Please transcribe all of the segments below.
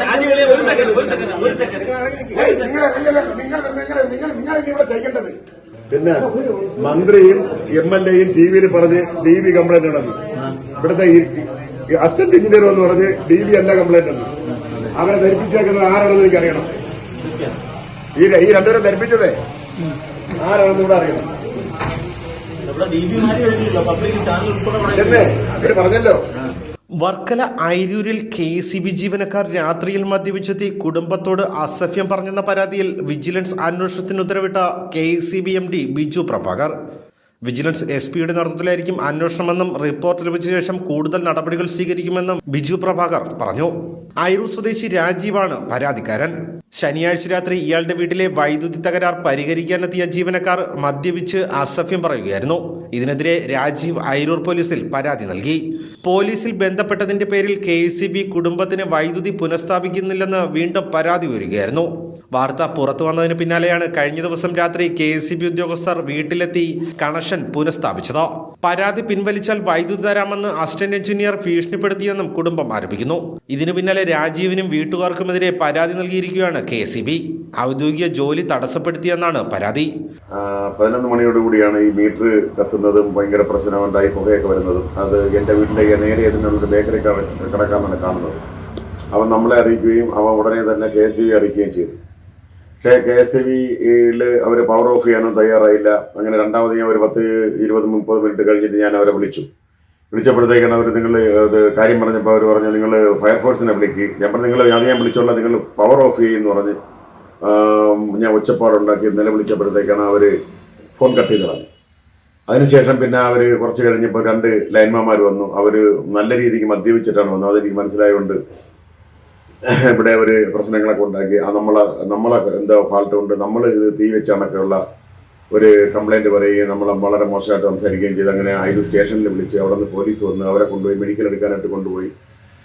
രാജുവിളി, ഒരു സെക്കൻഡ്, ഒരു സെക്കൻഡ്, ഒരു സെക്കൻഡ്. നിങ്ങൾ നിങ്ങൾ നിങ്ങൾ ഇവിടെ ചെയ്യേണ്ടത്. പിന്നെ മന്ത്രിയും എം എൽ എയും ടി വിയിൽ പറഞ്ഞ് ഡി വി കംപ്ലൈന്റ് ഉണ്ടെന്ന് ഇവിടുത്തെ ഈ അസിസ്റ്റന്റ് എഞ്ചിനീയർ എന്ന് പറഞ്ഞ് ഡി വി അല്ല കംപ്ലൈന്റ് എന്ന് അവരെ ധരിപ്പിച്ചേക്കുന്നത് ആരാണെന്ന് എനിക്കറിയണം. ഈ രണ്ടുപേരെ ധരിപ്പിച്ചതേ? ആരാണെന്ന് ഇവിടെ അറിയണം. പറഞ്ഞല്ലോ. വർക്കല ഐരൂരിൽ കെ സി ബി ജീവനക്കാർ രാത്രിയിൽ മദ്യപിച്ചെത്തി കുടുംബത്തോട് അസഭ്യം പറഞ്ഞെന്ന പരാതിയിൽ വിജിലൻസ് അന്വേഷണത്തിന് ഉത്തരവിട്ട K C B M D Biju Prabhakar. Vigilance S പിയുടെ നേതൃത്വത്തിലായിരിക്കും അന്വേഷണമെന്നും റിപ്പോർട്ട് ലഭിച്ച ശേഷം കൂടുതൽ നടപടികൾ സ്വീകരിക്കുമെന്നും ബിജു പ്രഭാകർ പറഞ്ഞു. ഐരൂർ സ്വദേശി രാജീവാണ് പരാതിക്കാരൻ. ശനിയാഴ്ച രാത്രി ഇയാളുടെ വീട്ടിലെ വൈദ്യുതി തകരാർ പരിഹരിക്കാനെത്തിയ ജീവനക്കാർ മദ്യപിച്ച് അസഭ്യം പറയുകയായിരുന്നു. ഇതിനെതിരെ രാജീവ് ഐരൂർ പോലീസിൽ പരാതി നൽകി. പോലീസിൽ ബന്ധപ്പെട്ടതിന്റെ പേരിൽ കെ കുടുംബത്തിന് വൈദ്യുതി പുനഃസ്ഥാപിക്കുന്നില്ലെന്ന് വീണ്ടും പരാതി ഉയരുകയായിരുന്നു വാർത്ത പുറത്തു വന്നതിന് പിന്നാലെയാണ് കഴിഞ്ഞ ദിവസം രാത്രി കെ സി ബി ഉദ്യോഗസ്ഥർ വീട്ടിലെത്തി കണക്ഷൻ പുനഃസ്ഥാപിച്ചത്. പരാതി പിൻവലിച്ചാൽ വൈദ്യുതി തരാമെന്ന് അസിസ്റ്റന്റ് എഞ്ചിനീയർ ഭീഷണിപ്പെടുത്തിയെന്നും കുടുംബം ആരോപിക്കുന്നു. ഇതിനു പിന്നാലെ രാജീവിനും വീട്ടുകാർക്കുമെതിരെ പരാതി നൽകിയിരിക്കുകയാണ് കെ സി ബി. ഔദ്യോഗിക ജോലി തടസ്സപ്പെടുത്തിയെന്നാണ് പരാതി. പതിനൊന്ന് മണിയോടുകൂടിയാണ് ഈ മീറ്റർ കത്തുന്നതും ഭയങ്കര പ്രശ്നമുണ്ടായി പുകയൊക്കെ വരുന്നതും. അത് എന്റെ വീട്ടിലേക്ക് നേരെ അതിനുള്ള ബേക്കറി കിടക്കാമെന്നാണ് കാണുന്നത്. അവൻ നമ്മളെ അറിയിക്കുകയും അവൻ ഉടനെ തന്നെ കെ എസ് ബി അറിയിക്കുകയും ചെയ്തു. പക്ഷേ കെ എസ് എ ബിയിൽ അവർ പവർ ഓഫ് ചെയ്യാനും തയ്യാറായില്ല. അങ്ങനെ രണ്ടാമത് ഞാൻ ഒരു പത്ത് ഇരുപത് മുപ്പത് മിനിറ്റ് കഴിഞ്ഞിട്ട് ഞാൻ അവരെ വിളിച്ചു. വിളിച്ചപ്പോഴത്തേക്കാണ് അവർ നിങ്ങൾ അത് കാര്യം പറഞ്ഞപ്പോൾ അവർ പറഞ്ഞു നിങ്ങൾ ഫയർഫോഴ്സിനെ വിളിക്കുക ഞാൻ പറഞ്ഞു നിങ്ങൾ അത് ഞാൻ വിളിച്ചോളാം നിങ്ങൾ പവർ ഓഫ് ചെയ്യുമെന്ന് പറഞ്ഞ് ഞാൻ ഞാൻ ഒച്ചപ്പാടുണ്ടാക്കി നിലവിളിച്ചപ്പോഴത്തേക്കാണ് അവർ ഫോൺ കട്ട് ചെയ്ത് കളഞ്ഞു അതിനുശേഷം പിന്നെ അവർ കുറച്ച് കഴിഞ്ഞപ്പോൾ രണ്ട് ലൈൻമാന്മാർ വന്നു. അവർ നല്ല രീതിക്ക് മദ്യപിച്ചിട്ടാണ് വന്നത്. അതെനിക്ക് മനസ്സിലായതുകൊണ്ട് ഇവിടെ ഒരു പ്രശ്നങ്ങളൊക്കെ ഉണ്ടാക്കി. ആ നമ്മളെ നമ്മളെ എന്തോ ഫാൾട്ട് കൊണ്ട് നമ്മൾ ഇത് തീ വെച്ചാണൊക്കെയുള്ള ഒരു കംപ്ലൈന്റ് പറയുകയും നമ്മൾ വളരെ മോശമായിട്ട് സംസാരിക്കുകയും ചെയ്ത്. അങ്ങനെ അയിരു സ്റ്റേഷനിൽ വിളിച്ച് അവിടെ നിന്ന് പോലീസ് വന്ന് അവരെ കൊണ്ടുപോയി മെഡിക്കൽ എടുക്കാനായിട്ട് കൊണ്ടുപോയി.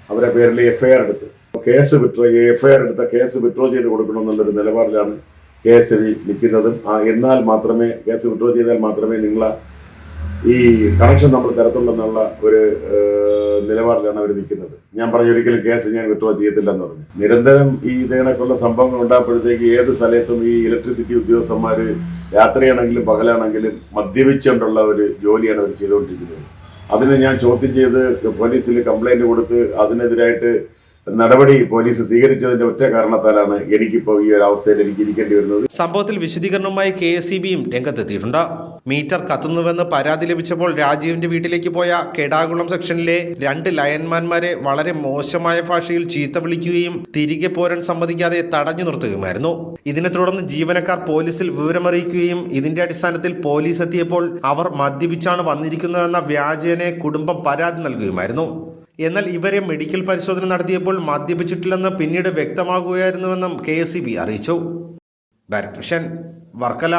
അവരെ പേരിൽ എഫ് ഐ ആർ എടുത്ത്. Case withdraw F I R എടുത്ത കേസ് വിഡ്രോ ചെയ്ത് കൊടുക്കണമെന്നുള്ളൊരു നിലപാടിലാണ് കെ എസ് നിൽക്കുന്നതും. എന്നാൽ മാത്രമേ കേസ് വിഡ്രോ ചെയ്താൽ മാത്രമേ നിങ്ങളെ ഈ കണക്ഷൻ നമ്മൾ തരത്തുള്ളെന്നുള്ള ഒരു നിലപാടിലാണ് അവർ നിൽക്കുന്നത്. ഞാൻ പറഞ്ഞു ഒരിക്കലും കേസ് ഞാൻ വിട്രോ ചെയ്യത്തില്ല എന്ന് പറഞ്ഞു. നിരന്തരം ഈ ഇതേണക്കുള്ള സംഭവങ്ങൾ ഉണ്ടാകുമ്പോഴത്തേക്ക് ഏത് സ്ഥലത്തും ഈ ഇലക്ട്രിസിറ്റി ഉദ്യോഗസ്ഥന്മാർ രാത്രിയാണെങ്കിലും പകലാണെങ്കിലും മദ്യപിച്ചുകൊണ്ടുള്ള ഒരു ജോലിയാണ് അവർ ചെയ്തുകൊണ്ടിരിക്കുന്നത്. അതിന് ഞാൻ ചോദ്യം ചെയ്ത് പോലീസിൽ കംപ്ലൈന്റ് കൊടുത്ത് അതിനെതിരായിട്ട് നടപടി പോലീസ് സ്വീകരിച്ചതിന്റെ ഒറ്റ കാരണത്താലാണ് എനിക്കിപ്പോൾ ഈ ഒരു അവസ്ഥയിൽ എനിക്ക് ഇരിക്കേണ്ടി വരുന്നത്. സംഭവത്തിൽ വിശദീകരണവുമായി കെ എസ് സി ബിയും രംഗത്തെത്തിയിട്ടുണ്ട്. മീറ്റർ കത്തുന്നുവെന്ന് പരാതി ലഭിച്ചപ്പോൾ രാജീവിന്റെ വീട്ടിലേക്ക് പോയ കെടാകുളം സെക്ഷനിലെ രണ്ട് ലയൻമാന്മാരെ വളരെ മോശമായ ഭാഷയിൽ ചീത്ത വിളിക്കുകയും തിരികെ പോരാൻ സമ്മതിക്കാതെ തടഞ്ഞു നിർത്തുകയുമായിരുന്നു. ഇതിനെ തുടർന്ന് ജീവനക്കാർ പോലീസിൽ വിവരമറിയിക്കുകയും ഇതിന്റെ അടിസ്ഥാനത്തിൽ പോലീസ് എത്തിയപ്പോൾ അവർ മദ്യപിച്ചാണ് വന്നിരിക്കുന്നതെന്ന വ്യാജേനെ കുടുംബം പരാതി നൽകുകയുമായിരുന്നു. എന്നാൽ ഇവരെ മെഡിക്കൽ പരിശോധന നടത്തിയപ്പോൾ മദ്യപിച്ചിട്ടില്ലെന്ന് പിന്നീട് വ്യക്തമാകുകയായിരുന്നുവെന്നും കെ എസ് അറിയിച്ചു. ഭാരത് വർക്കല.